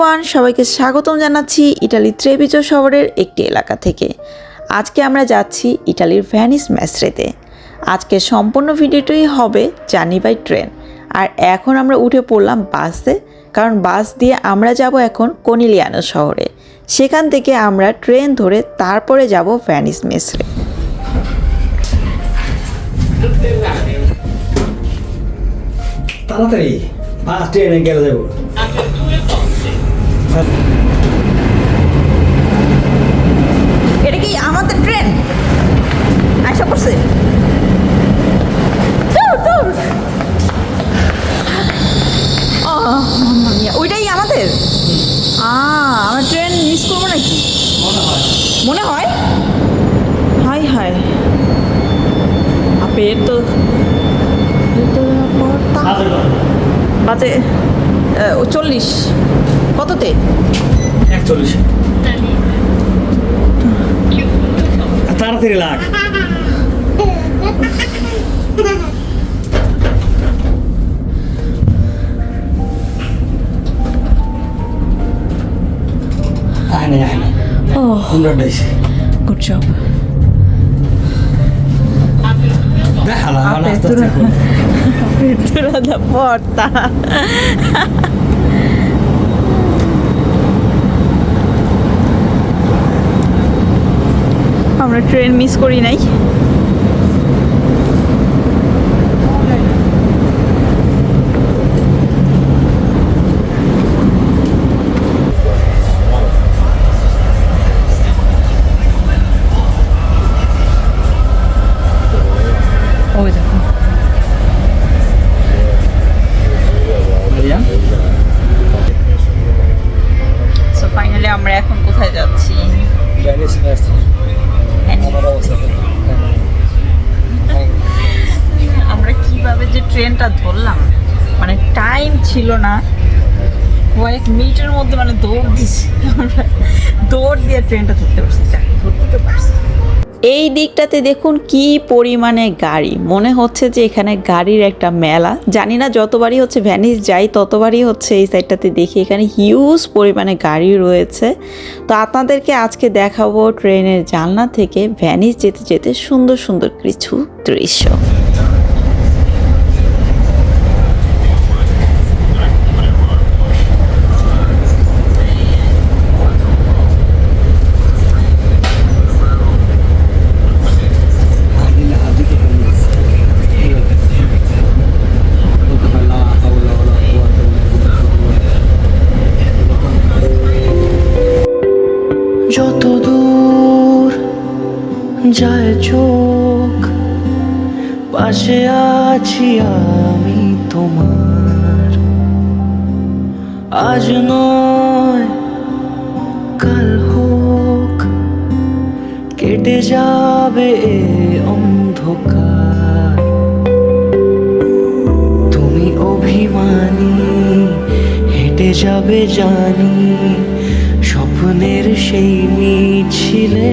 Everyone সবাইকে স্বাগতম জানাচ্ছি ইটালি ত্রেবিজো শহরের একটি এলাকা থেকে। আজকে আমরা যাচ্ছি ইটালির ভ্যানিস ম্যাসরেতে আজকে সম্পূর্ণ ভিডিওটাই হবে জার্নি বাই ট্রেন। আর এখন আমরা উঠে পড়লাম বাসে, কারণ বাস দিয়ে আমরা যাব এখন কনিলিয়ানো শহরে। সেখান থেকে আমরা ট্রেন ধরে তারপরে যাব ভ্যানিস মেসরে তাড়াতাড়ি, বাস ট্রেনে গেলে যাব। এটা কি আমাদের ট্রেন? আশা করছে। ওইটাই আমাদের? আমার ট্রেন মিস করব নাকি? মনে হয়। হাই হাই আপের তো। বাজে চল্লিশ। কততে? একচল্লিশ। তাড়াতাড়ি লাগ। গুড জব দেখালাম apertura da porta. আমরা ট্রেন মিস করি নাই। ট্রেনটা ধরলাম। মানে টাইম ছিল না। কয়েক মিনিটের মধ্যে মানে দৌড় দিছি। আমরা দৌড় দিয়ে ট্রেনটা ধরতে পারছি। ধরতে তো পারছি। এই দিকটাতে দেখুন কি পরিমাণে গাড়ি। মনে হচ্ছে যে এখানে গাড়ির একটা মেলা। জানি না যতবারই হচ্ছে ভ্যানিস যাই, ততবারই হচ্ছে এই সাইডটাতে দেখি। এখানে হিউজ পরিমাণে গাড়ি রয়েছে। তো আপনাদেরকে আজকে দেখাবো ট্রেনের জানলা থেকে ভ্যানিস যেতে যেতে সুন্দর সুন্দর কিছু দৃশ্য। আছি আমি তোমার। আজ নয়, কাল হোক, কেটে যাবে এ অন্ধকার। তুমি অভিমানী, হেঁটে যাবে জানি, স্বপ্নের সেই মিছিলে।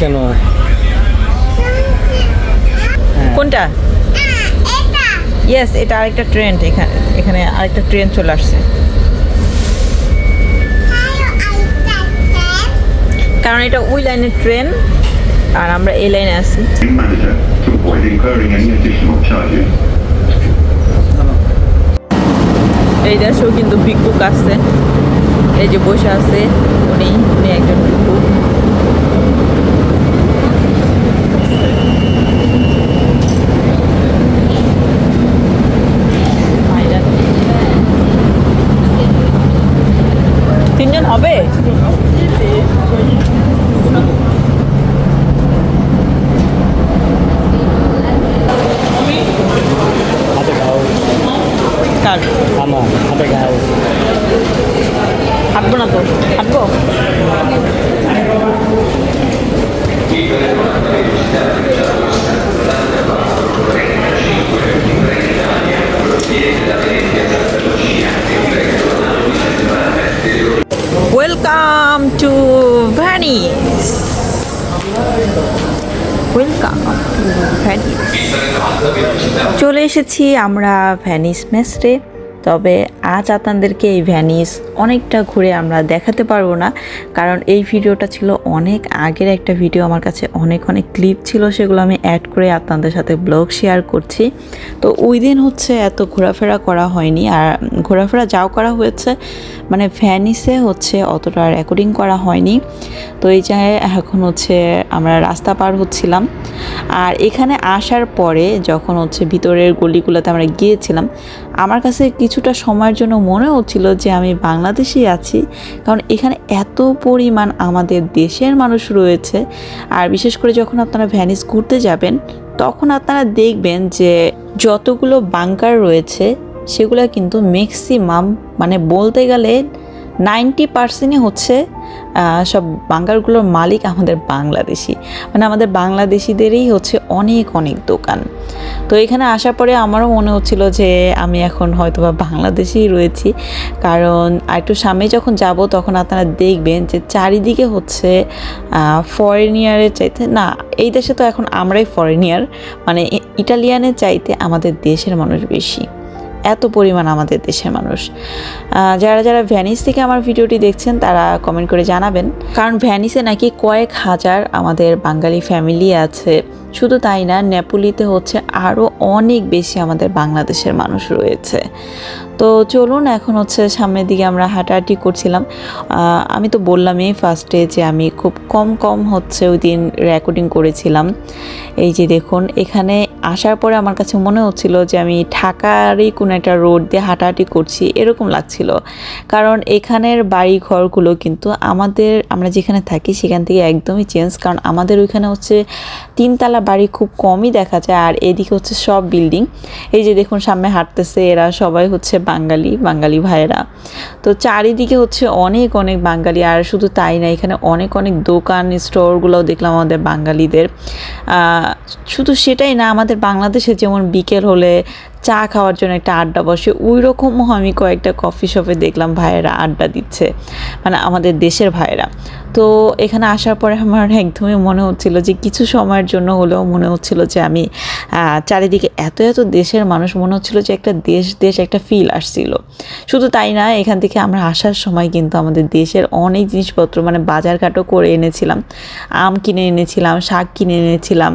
কেন? কোনটা? ইয়েস এটা আরেকটা ট্রেন এখানে এখানে আরেকটা ট্রেন চলে আসছে। কারণ এটা ওই লাইনের ট্রেন আর আমরা এই লাইনে আছি। এই দেশেও কিন্তু ভিক্ষুক আসছে। এই যে বসে আছে, উনি উনি একজন ভিক্ষুক তিনজন হবে হাতে খাও কার আমার হাতে খাও হাঁটবো না তো হাঁটবো welcome to Venice welcome to Venice চলে এসেছি আমরা ভ্যানিস মেসরে তবে আজ আপনাদেরকে এই ভ্যানিস অনেকটা ঘুরে আমরা দেখাতে পারব না। কারণ এই ভিডিওটা ছিল অনেক আগের একটা ভিডিও। আমার কাছে অনেক অনেক ক্লিপ ছিল, সেগুলো আমি অ্যাড করে আপনাদের সাথে ব্লগ শেয়ার করছি। তো ওই দিন হচ্ছে এত ঘোরাফেরা করা হয়নি। আর ঘোরাফেরা যাও করা হয়েছে মানে ভ্যানিসে হচ্ছে অতটা রেকর্ডিং করা হয়নি। তো এই জায়গায় এখন হচ্ছে আমরা রাস্তা পার হচ্ছিলাম। আর এখানে আসার পরে যখন হচ্ছে ভিতরের গলিগুলোতে আমরা গিয়েছিলাম আমার কাছে কিছুটা সময়ের জন্য মনে হচ্ছিল যে আমি বাংলাদেশেই আছি, কারণ এখানে এত পরিমাণ আমাদের দেশের মানুষ রয়েছে। আর বিশেষ করে যখন আপনারা ভ্যানিস ঘুরতে যাবেন, তখন আপনারা দেখবেন যে যতগুলো বাংকার রয়েছে, সেগুলো কিন্তু ম্যাক্সিমাম মানে বলতে গেলে নাইনটি পার্সেন্টই হচ্ছে সব বাঙ্গারগুলোর মালিক আমাদের বাংলাদেশি। মানে আমাদের বাংলাদেশিদেরই হচ্ছে অনেক অনেক দোকান। তো এখানে আসার পরে আমারও মনে হচ্ছিল যে আমি এখন হয়তো বা বাংলাদেশেই রয়েছি। কারণ একটু সামনে যখন যাব তখন আপনারা দেখবেন যে চারিদিকে হচ্ছে ফরেনিয়ারের চাইতে, না, এই দেশে তো এখন আমরাই ফরেনিয়ার মানে ইটালিয়ানের চাইতে আমাদের দেশের মানুষ বেশি। এত পরিমাণ আমাদের দেশের মানুষ। যারা যারা ভ্যানিস থেকে আমার ভিডিওটি দেখছেন, তারা কমেন্ট করে জানাবেন। কারণ ভ্যানিসে নাকি কয়েক হাজার আমাদের বাঙালি ফ্যামিলি আছে। শুধু তাই না, নেপোলিতে হচ্ছে আরও অনেক বেশি আমাদের বাংলাদেশের মানুষ রয়েছে। তো চলুন এখন হচ্ছে সামনের দিকে আমরা হাঁটাহাঁটি করছিলাম। আমি তো বললামই ফার্স্টে যে আমি খুব কম কম হচ্ছে ওই দিন রেকর্ডিং করেছিলাম। এই যে দেখুন, এখানে আসার পরে আমার কাছে মনে হচ্ছিল যে আমি ঢাকারই কোনো একটা রোড দিয়ে হাঁটাহাঁটি করছি, এরকম লাগছিল। কারণ এখানের বাড়ি ঘরগুলো কিন্তু আমাদের, আমরা যেখানে থাকি সেখান থেকে একদমই চেঞ্জ। কারণ আমাদের ওইখানে হচ্ছে তিনতলা বাড়ি খুব কমই দেখা যায়, আর এদিকে হচ্ছে সব বিল্ডিং। এই যে দেখুন, সামনে হাঁটতেছে এরা সবাই হচ্ছে বাঙালি বাঙালি ভাইয়েরা। তো চারিদিকে হচ্ছে অনেক অনেক বাঙালি, আর শুধু তাই না, এখানে অনেক অনেক দোকান, স্টোরগুলোও দেখলাম আমাদের বাঙালিদের। শুধু সেটাই না, আমাদের বাংলাদেশে যেমন বিকেল হলে চা খাওয়ার জন্য একটা আড্ডা বসে ওই রকমও আমি কয়েকটা কফি শপে দেখলাম ভাইয়েরা আড্ডা দিচ্ছে মানে আমাদের দেশের ভাইয়েরা। তো এখানে আসার পরে আমার একদমই মনে হচ্ছিল যে কিছু সময়ের জন্য হলেও মনে হচ্ছিল যে আমি চারিদিকে এত এত দেশের মানুষ, মনে হচ্ছিল যে একটা দেশ দেশ একটা ফিল আসছিল। শুধু তাই না, এখান থেকে আমরা আসার সময় কিন্তু আমাদের দেশের অনেক জিনিসপত্র মানে বাজারঘাটও করে এনেছিলাম। আম কিনে এনেছিলাম, শাক কিনে এনেছিলাম।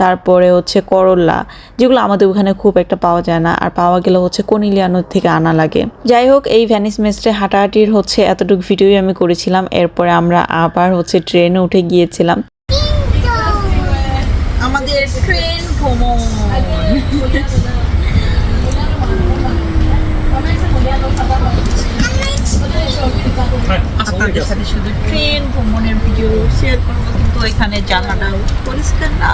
তারপরে হচ্ছে করল্লা যেগুলো আমাদের ওখানে খুব একটা পাওয়া যায় না। আর পাওয়া গেলে হচ্ছে কনিলিয়ানোর থেকে আনা লাগে। যাই হোক এই ভ্যানিস মেস্টে হাঁটাহাঁটির হচ্ছে এতটুকু ভিডিওই আমি করেছিলাম। এরপরে আমরা আবার হচ্ছে ট্রেনে উঠে গিয়েছিলাম। আমাদের ট্রেন ভ্রমণ। আপনাদের সাথে শুধু ট্রেন ভ্রমণের ভিডিও শেয়ার করব কিন্তু এখানে জানালাটাও পরিষ্কার না।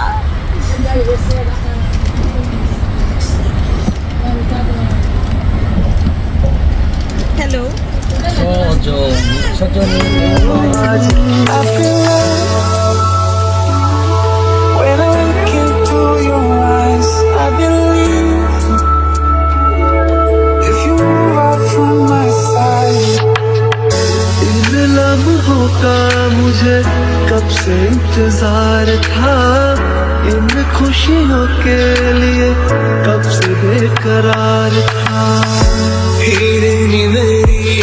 मुझे कब से इंतजार था इन खुशियों के लिए कब से बेकरार था हीरे नी मेरी